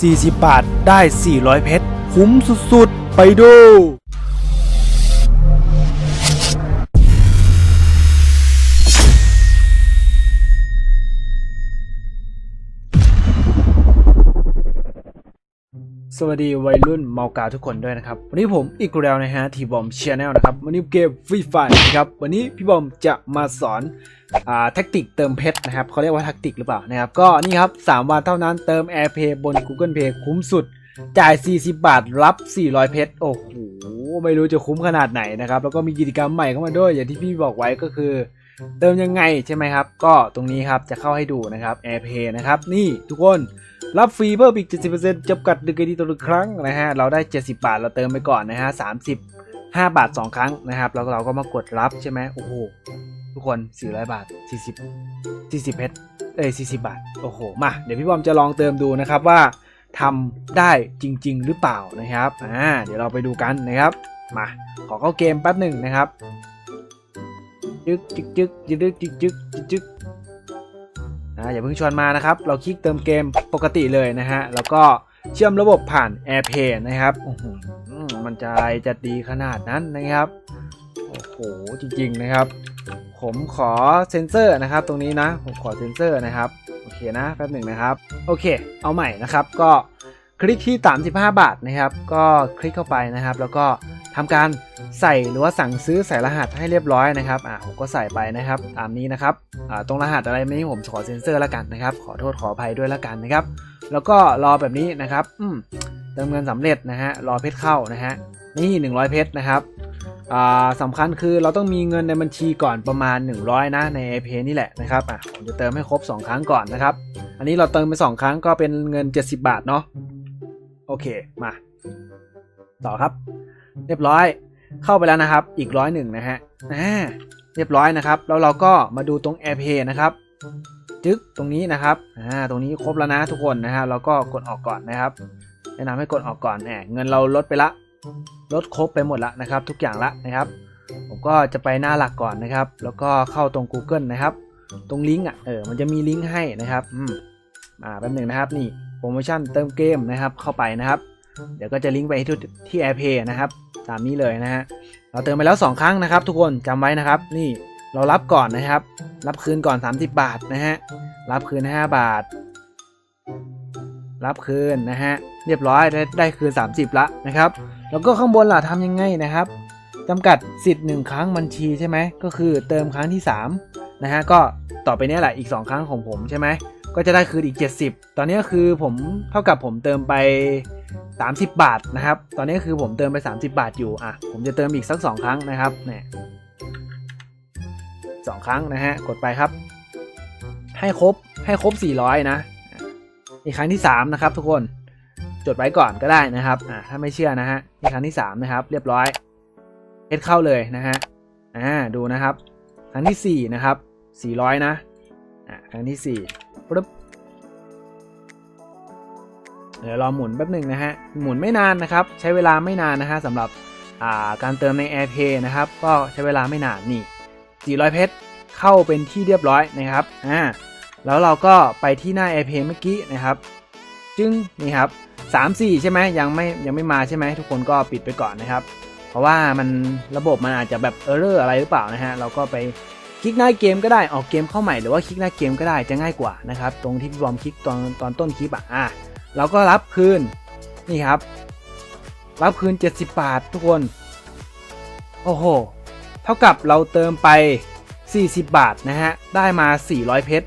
40 บาทได้ 400 เพชร คุ้มสุด ๆ ไปดู สวัสดีวัยรุ่นเมากาทุกคนด้วยนะครับ วันนี้ผมอีกแล้วนะฮะทีบอมชาแนลนะครับ วันนี้เกมฟรีไฟนะครับ วันนี้พี่บอมจะมาสอนอ่าแท็กติกเติมเพชรนะครับเขาเรียกว่าแท็กติกหรือเปล่านะครับ ก็นี่ครับ 3 วันเท่านั้นเติม AirPay บน Google Pay คุ้มสุด จ่าย 40 บาท รับ 400 เพชร โอ้โห ไม่รู้จะคุ้มขนาดไหนนะครับ แล้วก็มีกิจกรรมใหม่เข้ามาด้วย อย่างที่พี่บอกไว้ก็คือ เติมยังไงใช่ไหมครับ ก็ตรงนี้ครับจะเข้าให้ดูนะครับ AirPay นะครับ นี่ทุกคน รับฟรีเพิ่มอีก 70%จำกัดหนึ่งกรณีต่อหนึ่ครั้งนะฮะ เราได้ 70 บาท เราเติมไปก่อนนะฮะ 30 5 บาท 2 ครั้งนะครับ แล้วเราก็มากดรับใช่ไหมโอ้โห ทุกคน 400 บาท 40 40เพชร เอ้ย 40 บาท โอ้โห มา เดี๋ยวพี่บอมจะลองเติมดูนะครับว่าทำได้จริง ๆ หรือเปล่านะครับ อ่า เดี๋ยวเราไปดูกันนะครับ มา ขอเข้าเกมแป๊บหนึ่งนะครับ จึ๊กจึ๊กจึ๊กจึ๊กจึ๊กจึ๊กจึ๊ก นะอย่าเพิ่งชวนมานะครับ เราคลิกเติมเกมปกติเลยนะฮะ แล้วก็เชื่อมระบบผ่าน AirPay นะครับมันจะอะไรจะดีขนาดนั้นนะครับ โอ้โห จริงๆนะครับ ผมขอเซ็นเซอร์นะครับ ตรงนี้นะ ผมขอเซ็นเซอร์นะครับ โอเคนะ แป๊บหนึ่งนะครับ โอเค เอาใหม่นะครับ ก็คลิกที่ 35 บาทนะครับ ก็คลิกเข้าไปนะครับ แล้วก็ ทำการใส่หรือว่าสั่งซื้อใส่รหัสให้เรียบร้อยนะครับอ่าผมก็ใส่ไปนะครับ ตามนี้นะครับอ่าตรงรหัสอะไรนี้ผมขอเซ็นเซอร์แล้วกันนะครับ ขอโทษขออภัยด้วยแล้วกันนะครับ แล้วก็รอแบบนี้นะครับอืมเติมเงินสำเร็จนะฮะรอเพชรเข้านะฮะนี่ 100 เพชรนะครับอ่าสำคัญคือเราต้องมีเงินในบัญชีก่อนประมาณ 100 นะใน a p นี่แหละนะครับอะผมจะเติมให้ครบ 2 ครั้งก่อนนะครับ อันนี้เราเติมไป 2 ครั้งก็เป็นเงิน 70 บาทเนาะโอเคมา ต่อครับ เรียบร้อย เข้าไปแล้วนะครับ อีกร้อยหนึ่งนะฮะอ่าเรียบร้อยนะครับ แล้วเราก็มาดูตรง AirPay นะครับ จึ๊กตรงนี้นะครับอ่าตรงนี้ครบแล้วนะทุกคนนะฮะเราก็กดออกก่อนนะครับ แนะนำให้กดออกก่อนแหมเงินเราลดไปละ ลดครบไปหมดละนะครับ ทุกอย่างละนะครับ ผมก็จะไปหน้าหลักก่อนนะครับ แล้วก็เข้าตรง Google นะครับ ตรงลิงก์อะเออมันจะมีลิงก์ให้นะครับอืมอ่าแป๊บหนึ่งนะครับนี่โปรโมชั่นเติมเกมนะครับเข้าไปนะครับ เดี๋ยวก็จะลิงก์ไปที่ที่ AirPay นะครับ ตามนี้เลยนะฮะเราเติมไปแล้ว 2 ครั้งนะครับ ทุกคนจำไว้นะครับ นี่เรารับก่อนนะครับ รับคืนก่อน 30 บาทนะฮะรับคืน 5 บาท รับคืนนะฮะเรียบร้อยได้ได้คืน 30 ละนะครับ แล้วก็ข้างบนล่ะทำยังไงนะครับจำกัดสิทธิ์ 1 ครั้งบัญชีใช่ไหมก็คือเติมครั้งที่3นะฮะก็ต่อไปนี้แหละอีก 2 ครั้งของผมใช่ไหม ก็จะได้คืนอีก 70 ตอนนี้คือผมเท่ากับผมเติมไป 30 บาทนะครับ ตอนนี้คือผมเติมไป 30 บาทอยู่อะผมจะเติมอีกสัก 2 ครั้งนะครับเนี่ยสองครั้งนะฮะกดไปครับ ให้ครบให้ครบ 400 นะอีกครั้งที่ 3 นะครับ ทุกคนจดไว้ก่อนก็ได้นะครับอ่าถ้าไม่เชื่อนะฮะอีกครั้งที่ 3 นะครับ เรียบร้อยเพชรเข้าเลยนะฮะอ่าดูนะครับ ครั้งที่ 4 นะครับ 400 นะอ่าครั้งที่ 4 ปึ๊บเดี๋ยวรอหมุนแป๊บหนึ่งนะฮะ หมุนไม่นานนะครับ ใช้เวลาไม่นานนะฮะสำหรับาการเติมใน AirPay นะครับ ก็ใช้เวลาไม่นานนี่400เพชรเข้าเป็นที่เรียบร้อยนะครับอ่าแล้วเราก็ไปที่หน้า AirPay เมื่อกี้นะครับ จึงนี่ครับ3 4 ใช่ไหมยังไม่ยังไม่มาใช่ไหมทุกคนก็ปิดไปก่อนนะครับ เพราะว่ามันระบบมันอาจจะแบบเออร์เรอร์อะไรหรือเปล่านะฮะเราก็ไป คลิกหน้าเกมก็ได้ออกเกมเข้าใหม่หรือว่าคลิกหน้าเกมก็ได้จะง่ายกว่านะครับ ตรงที่พี่บอมคลิกตอนตอนต้นคลิปอะอ่าเราก็รับคืนนี่ครับ รับคืน 70 บาททุกคน โอ้โห เท่ากับเราเติมไป 40 บาทนะฮะ ได้มา 400 เพชร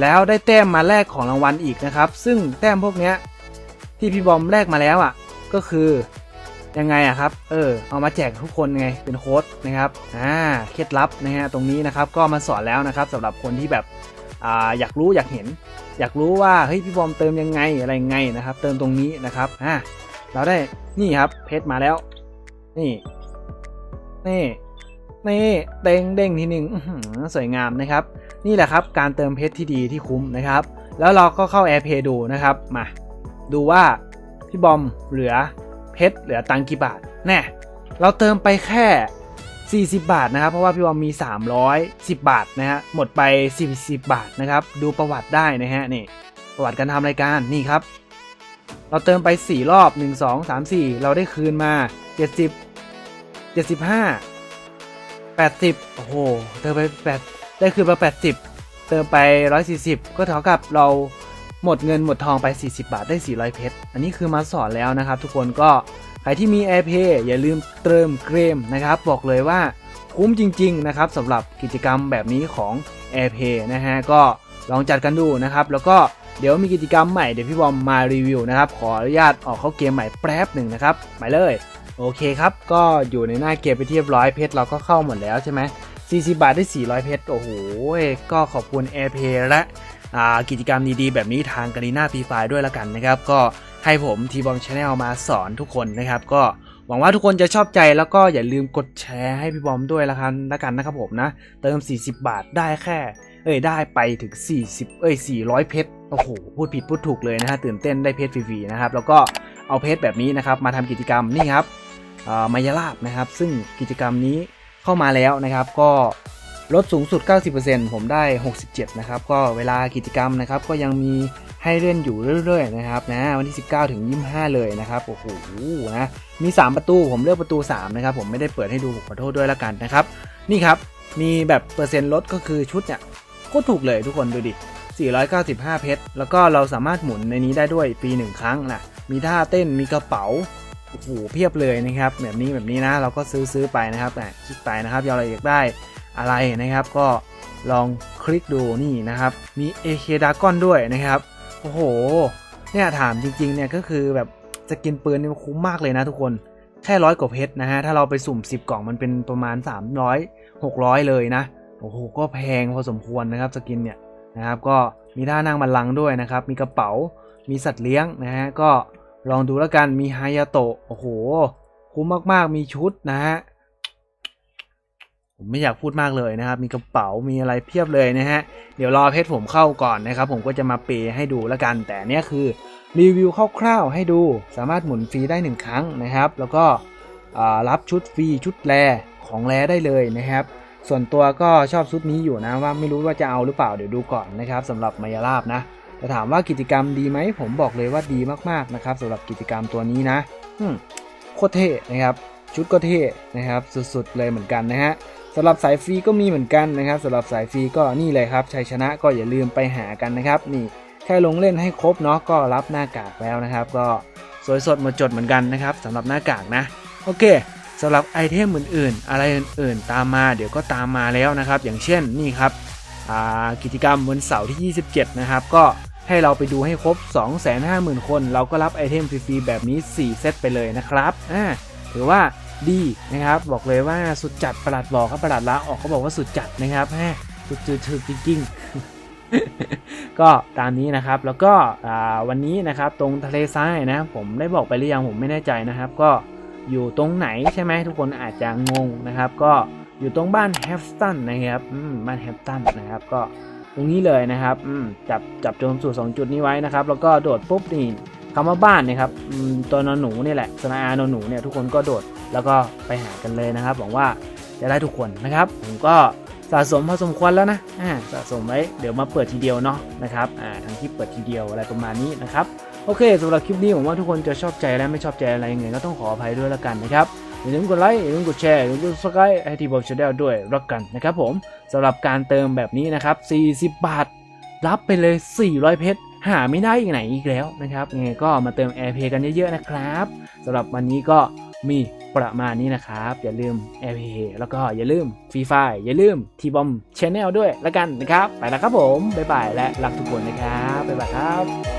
แล้วได้แต้มมาแลกของรางวัลอีกนะครับ ซึ่งแต้มพวกเนี้ยที่พี่บอมแลกมาแล้วอะ ก็คือ ยังไงอะครับ เออ เอามาแจกทุกคนไง เป็นโค้ดนะครับ อ่า เคล็ดลับนะฮะ ตรงนี้นะครับ ก็มาสอนแล้วนะครับสำหรับคนที่แบบ อ่า อยากรู้อยากเห็น อยากรู้ว่า เฮ้ย พี่บอมเติมยังไง อะไรยังไงนะครับ เติมตรงนี้นะครับ อ่า เราได้ นี่ครับ เพชรมาแล้ว นี่ นี่ นี่ เด้งเด้งทีหนึ่งสวยงามนะครับ นี่แหละครับ การเติมเพชรที่ดีที่คุ้มนะครับ แล้วเราก็เข้า AirPay ดูนะครับ มา ดูว่าพี่บอมเหลือ เพชรเหลือตังกี่บาทแน่เราเติมไปแค่ 40 บาทนะครับ เพราะว่าพี่บอมมี 310 บาทนะฮะหมดไป 40 บาทนะครับ ดูประวัติได้นะฮะนี่ประวัติการทำรายการนี่ครับ เราเติมไป 4 รอบ 1 2 3 4 เราได้คืนมา 70 75 80 โอ้โห เติมไป 8 ได้คืนมา 80 เติมไป 140 ก็เท่ากับเรา หมดเงินหมดทองไป 40 บาทได้ 400 เพชร อันนี้คือมาสอนแล้วนะครับ ทุกคนก็ใครที่มี AirPay อย่าลืมเติมเกมนะครับ บอกเลยว่าคุ้มจริง ๆ นะครับสำหรับกิจกรรมแบบนี้ของ AirPay นะฮะก็ลองจัดกันดูนะครับ แล้วก็เดี๋ยวมีกิจกรรมใหม่เดี๋ยวพี่บอมมารีวิวนะครับ ขออนุญาตออกเข้าเกมใหม่แป๊บหนึ่งนะครับไปเลยโอเคครับ ก็อยู่ในหน้าเกมไปเรียบร้อยเพชรเราก็เข้าหมดแล้วใช่ไหม40 บาทได้ 400 เพชร โอ้โห ก็ขอบคุณ AirPay และ กิจกรรมดีๆ แบบนี้ทางกาลีนาฟรีไฟด้วยละกันนะครับ ก็ให้ผมทีบอมชาแนลมาสอนทุกคนนะครับ ก็หวังว่าทุกคนจะชอบใจแล้วก็อย่าลืมกดแชร์ให้พี่บอมด้วยละกันละกันนะครับผมนะ เติม 40 บาทได้แค่ เอ้ยได้ไปถึง 40 เอ้ย 400 เพชรโอ้โหพูดผิดพูดถูกเลยนะฮะตื่นเต้นได้เพชรฟรีๆนะครับแล้วก็เอาเพชรแบบนี้นะครับมาทำกิจกรรมนี่ครับอ่อมายาลาบนะครับ ซึ่งกิจกรรมนี้เข้ามาแล้วนะครับ ก็ ลดสูงสุด 90%ผมได้ 67 นะครับ ก็เวลากิจกรรมนะครับ ก็ยังมีให้เล่นอยู่เรื่อยๆนะครับนะวันที่ 19 ถึง 25 เลยนะครับ โอ้โหนะมี 3 ประตูผมเลือกประตู 3 นะครับ ผมไม่ได้เปิดให้ดูขอโทษด้วยละกันนะครับ นี่ครับ มีแบบเปอร์เซ็นต์ลดก็คือชุดเนี่ยโคตรถูกเลยทุกคนดูดิ 495 เพชร แล้วก็เราสามารถหมุนในนี้ได้ด้วยปีหนึ่งครั้งนะมีท่าเต้นมีกระเป๋าโอ้โหเพียบเลยนะครับ แบบนี้แบบนี้นะเราก็ซื้อซื้อไปนะครับแต่คิดไปนะครับยาวอะไรอยากได้ อะไรนะครับ ก็ลองคลิกดูนี่นะครับ มี AK d r a g o n ด้วยนะครับ โอ้โห เนี่ยถามจริงๆเนี่ยก็คือแบบจะกินปืนนี่คุ้มมากเลยนะทุกคน แค่ร้อยกว่าเพชรนะฮะ ถ้าเราไปสุ่ม 10 กล่องมันเป็นประมาณ 300 600 เลยนะ โอ้โห ก็แพงพอสมควรนะครับสกินเนี่ยนะครับ ก็มีท่านั่งบันลังด้วยนะครับ มีกระเป๋า มีสัตว์เลี้ยงนะฮะ ก็ลองดูแล้วกัน มีฮายาโตะ โอ้โห คุ้มมากๆ มีชุดนะฮะ ผมไม่อยากพูดมากเลยนะครับ มีกระเป๋ามีอะไรเพียบเลยนะฮะ เดี๋ยวรอเพชรผมเข้าก่อนนะครับ ผมก็จะมาเปย์ให้ดูแล้วกัน แต่เนี่ยคือรีวิวคร่าวๆให้ดู สามารถหมุนฟรีได้ 1 ครั้งนะครับ แล้วก็รับชุดฟรีชุดแรของแรได้เลยนะครับ ส่วนตัวก็ชอบชุดนี้อยู่นะว่าไม่รู้ว่าจะเอาหรือเปล่าเดี๋ยวดูก่อนนะครับสำหรับมายาลาบนะแต่ถามว่ากิจกรรมดีไหมผมบอกเลยว่าดีมากๆนะครับสำหรับกิจกรรมตัวนี้นะอืมโคตรเท่นะครับชุดก็เท่นะครับสุดๆเลยเหมือนกันนะฮะ สำหรับสายฟรีก็มีเหมือนกันนะครับสำหรับสายฟรีก็นี่เลยครับชัยชนะก็อย่าลืมไปหากันนะครับนี่แค่ลงเล่นให้ครบเนาะก็รับหน้ากากแล้วนะครับ ก็สวยสดหมดจดเหมือนกันนะครับสำหรับหน้ากากนะโอเคสำหรับไอเทมอื่นๆ อะไรอื่นๆ ตามมาเดี๋ยวก็ตามมาแล้วนะครับ อย่างเช่นนี่ครับกิจกรรมวันเสาร์ที่ 27 นะครับ ก็ให้เราไปดูให้ครบ 250,000 คน เราก็รับไอเทมฟรีๆแบบนี้ 4 เซตไปเลยนะครับถือว่า ดีนะครับบอกเลยว่าสุดจัดประหลัดบอกครับประหลัดละออกเขาบอกว่าสุดจัดนะครับแฮะสุดจืดๆจริงๆก็ตามนี้นะครับแล้วก็วันนี้นะครับตรงทะเลทรายนะผมได้บอกไปหรือยังผมไม่แน่ใจนะครับ ก็อยู่ตรงไหนใช่ไหมทุกคนอาจจะงงนะครับ ก็อยู่ตรงบ้านแฮฟตันนะครับบ้านแฮฟตันนะครับ ก็ตรงนี้เลยนะครับจับจับจนสู่สองจุดนี้ไว้นะครับ แล้วก็โดดปุ๊บนี่คำว่าบ้านนี่ยครับตัวนอนหนูนี่แหละสนาอานอนหนูเนี่ยทุกคนก็โดด แล้วก็ไปหากันเลยนะครับหวังว่าจะได้ทุกคนนะครับ ผมก็สะสมพอสมควรแล้วนะอ่าสะสมไว้เดี๋ยวมาเปิดทีเดียวเนาะนะครับอ่าทั้งที่เปิดทีเดียวอะไรประมาณนี้นะครับโอเคสำหรับคลิปนี้ผมว่าทุกคนจะชอบใจและไม่ชอบใจอะไรยังไงก็ต้องขออภัยด้วยละกันนะครับอย่าลืมกดไลค์อย่าลืมกดแชร์อย่าลืมกด subscribe ให้ทีบอมชาแนลด้วยรักกันนะครับผมสำหรับการเติมแบบนี้นะครับ 40 บาท รับไปเลย 400 เพชรหาไม่ได้อีกไหนอีกแล้วนะครับยังไงก็มาเติม AirPay กันเยอะๆนะครับสำหรับวันนี้ก็มี ประมาณนี้นะครับ อย่าลืม AirPay แล้วก็อย่าลืม Free f i อย่าลืมทีบอมชาแนลด้วยละกันนะครับ ไปแล้วครับผม บ๊ายบายและรักทุกคนนะครับ บ๊ายบายครับ